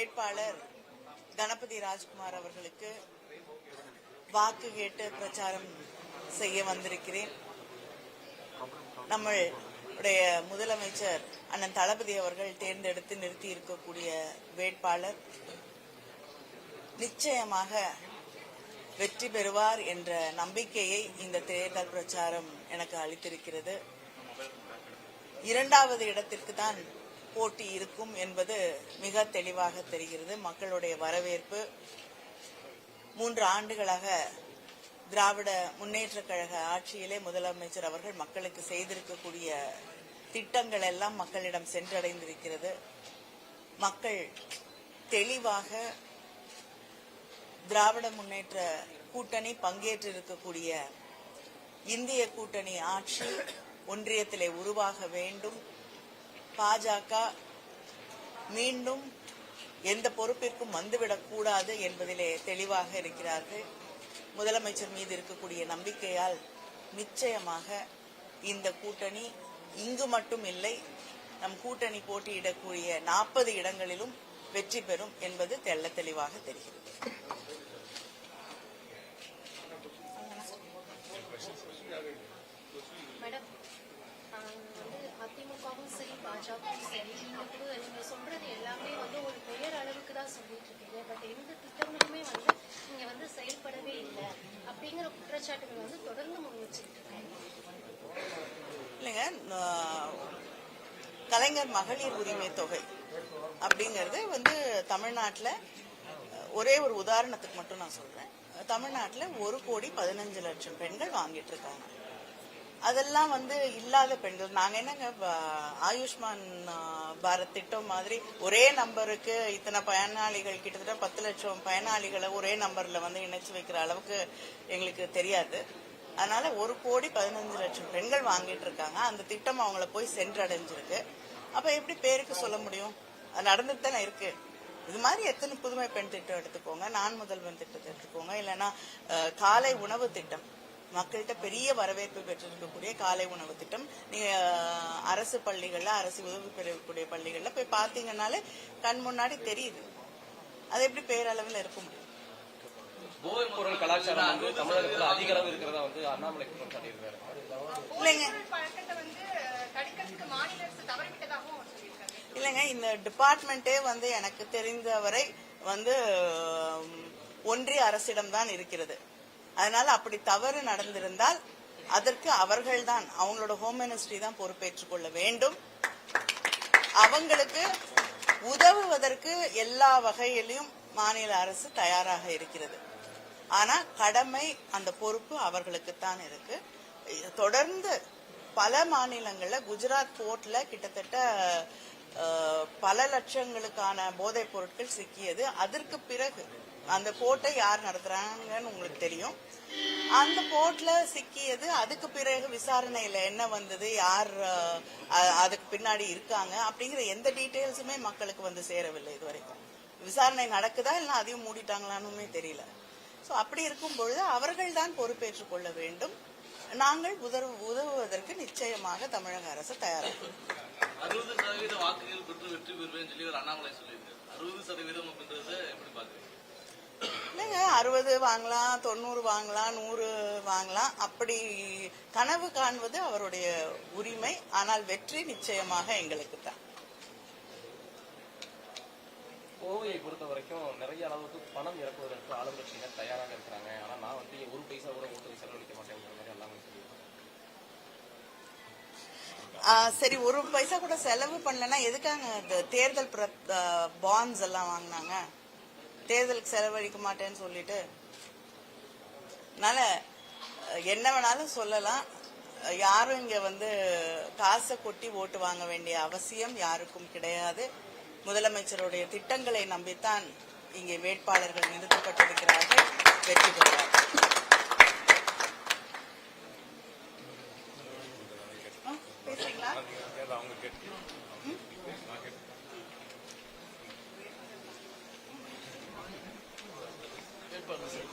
வேட்பாளர் கணபதி ராஜ்குமார் அவர்களுக்கு வாக்கு கேட்டு பிரச்சாரம் செய்ய வந்திருக்கிறேன். நம்மளுடைய முதலமைச்சர் அண்ணன் தளபதி அவர்கள் தேர்ந்தெடுத்து நிறுத்தி இருக்கக்கூடிய வேட்பாளர் நிச்சயமாக வெற்றி பெறுவார் என்ற நம்பிக்கையை இந்த தேர்தல் பிரச்சாரம் எனக்கு அளித்திருக்கிறது. இரண்டாவது இடத்திற்கு தான் போட்டி இருக்கும் என்பது மிக தெளிவாக தெரிகிறது. மக்களுடைய வரவேற்பு மூன்று ஆண்டுகளாக திராவிட முன்னேற்றக் கழக ஆட்சியிலே முதலமைச்சர் அவர்கள் மக்களுக்கு செய்திருக்கக்கூடிய திட்டங்கள் எல்லாம் மக்களிடம் சென்றடைந்திருக்கிறது. மக்கள் தெளிவாக திராவிட முன்னேற்ற கூட்டணி பங்கேற்றிருக்கக்கூடிய இந்திய கூட்டணி ஆட்சி ஒன்றியத்திலே உருவாக வேண்டும். பாஜக மீண்டும் எந்த பொறுப்பிற்கும் வந்துவிடக் கூடாது என்பதிலே தெளிவாக இருக்கிறார்கள். முதலமைச்சர் மீது இருக்கக்கூடிய நம்பிக்கையால் நிச்சயமாக இந்த கூட்டணி இங்கு மட்டும் இல்லை நம் கூட்டணி போட்டியிடக்கூடிய நாற்பது இடங்களிலும் வெற்றி பெறும் என்பது தெள்ள தெளிவாக தெரிகிறது. மேடம் ஆஹ் வந்து அதிமுகவும் சரி பாஜகவும் சரி இப்போ நீங்க சொல்றது எல்லாமே வந்து ஒரு பெயர் அளவுக்கு தான் சொல்லிட்டு இருக்கீங்க பட் எந்த திட்டங்களுமே வந்து நீங்க வந்து செயல்படவே இல்லை அப்படிங்கிற குற்றச்சாட்டுகள் வந்து தொடர்ந்து முன் வச்சுட்டு இருக்காங்க இல்லைங்க கலைஞர் மகளிர் உரிமை தொகை அப்படிங்கிறது வந்து தமிழ்நாட்டில் ஒரே ஒரு உதாரணத்துக்கு மட்டும் நான் சொல்றேன். தமிழ்நாட்டில் ஒரு கோடி பதினஞ்சு லட்சம் பெண்கள் வாங்கிட்டு இருக்காங்க. அதெல்லாம் வந்து இல்லாத பெண்கள். நாங்க என்னங்க ப- ஆயுஷ்மான் பாரத் திட்டம் மாதிரி ஒரே நம்பருக்கு இத்தனை பயனாளிகள் கிட்டத்தட்ட பத்து லட்சம் பயனாளிகளை ஒரே நம்பர்ல வந்து இணைச்சு வைக்கிற அளவுக்கு எங்களுக்கு தெரியாது. அதனால ஒரு கோடி பதினஞ்சு லட்சம் பெண்கள் வாங்கிட்டு இருக்காங்க. அந்த திட்டம் அவங்கள போய் சென்றடைஞ்சிருக்கு. அப்ப எப்படி பேருக்கு சொல்ல முடியும்? அது நடந்துட்டு தானே இருக்கு. இது மாதிரி எத்தனை புதுமை பெண் திட்டம் எடுத்துக்கோங்க நான் முதல்வன் திட்டத்தை எடுத்துக்கோங்க. இல்லைன்னா காலை உணவு திட்டம். மக்கள்கிட்ட பெரிய வரவேற்பு பெற்றிருக்கக்கூடிய காலை உணவு திட்டம். நீங்க அரசு பள்ளிகள்ல அரசு உதவி பெறக்கூடிய பள்ளிகள்ல போய் பாத்தீங்கன்னாலே கண் முன்னாடி தெரியுது. அது எப்படி பேரளவில் இருக்க முடியும்? போதைப் பொருள் கலாச்சாரம் வந்து தமிழகத்துல அதிக அளவு இருக்கிறதா வந்து அண்ணாமலை குற்றம் சாட்டியிருக்காரு. இல்லைங்க. இல்லைங்க இந்த டிபார்ட்மெண்ட்டே வந்து எனக்கு தெரிந்தவரை வந்து ஒன்றிய அரசிடம் தான் இருக்கிறது. அதனால அப்படி தவறு நடந்திருந்தால் அதற்கு அவர்கள்தான் அவங்களோட ஹோம் மினிஸ்ட்ரி தான் பொறுப்பேற்றுக் கொள்ள வேண்டும். அவங்களுக்கு உதவுவதற்கு எல்லா வகையிலும் மாநில அரசு தயாராக இருக்கிறது. ஆனா கடமை அந்த பொறுப்பு அவர்களுக்குத்தான் இருக்கு. தொடர்ந்து பல மாநிலங்கள்ல குஜராத் போர்ட்ல கிட்டத்தட்ட பல லட்சங்களுக்கான போதைப் பொருட்கள் சிக்கியது. அதற்கு பிறகு அந்த போட்டை யார் நடத்துறாங்கன்னு உங்களுக்கு தெரியும். அந்த போட்ல சிக்கியது அதுக்கு பிறகு விசாரணையில என்ன வந்தது யார் அதுக்கு பின்னாடி இருக்காங்க அப்படிங்கிற எந்த டீட்டெயில்ஸுமே மக்களுக்கு வந்து சேரவில்லை இது வரைக்கும் விசாரணை நடக்குதா இல்லை அதையும் மூடிட்டாங்களான்னுமே தெரியல. சோ அப்படி இருக்கும் பொழுது அவர்கள் தான் பொறுப்பேற்றுக் கொள்ள வேண்டும். நாங்கள் உதவு உதவுவதற்கு நிச்சயமாக தமிழக அரசு தயாராக பெற்று வெற்றி பெறுவேன்னு சொல்லி ஒரு அண்ணாமலை சொல்லியிருக்காரு. அறுபது சதவீதம் அப்படின்றத எப்படி பாக்குறீங்க இல்லைங்க அறுபது வாங்கலாம் தொண்ணூறு வாங்கலாம் நூறு வாங்கலாம். அப்படி கனவு காண்பது அவருடைய உரிமை. ஆனால் வெற்றி நிச்சயமாக எங்களுக்கு தான். கோவையை பொறுத்த வரைக்கும் நிறைய அளவுக்கு பணம் இறக்குவதற்கு ஆளுங்கட்சியினர் தயாராக இருக்கிறாங்க. ஆனா நான் வந்து ஒரு பைசா கூட ஓட்டுக்கு செலவழிக்க மாட்டேங்கிற மாதிரி எல்லாமே சொல்லியிருக்காங்க ஆ, சரி ஒரு பைசா கூட செலவு பண்ணலன்னா எதுக்காங்க இந்த தேர்தல் பாண்ட்ஸ் எல்லாம் வாங்கினாங்க? தேர்தலுக்கு செலவழிக்க மாட்டேன்னு சொல்லிட்டு. அதனால என்ன வேணாலும் சொல்லலாம். யாரும் இங்க வந்து காசை கொட்டி ஓட்டு வாங்க வேண்டிய அவசியம் யாருக்கும் கிடையாது. முதலமைச்சருடைய திட்டங்களை நம்பித்தான் இங்கே வேட்பாளர்கள் நிறுத்தப்பட்டிருக்கிறார்கள். வெற்றி பெறுவார்கள். அவங்க கேட்டு கேட்பாங்க சார்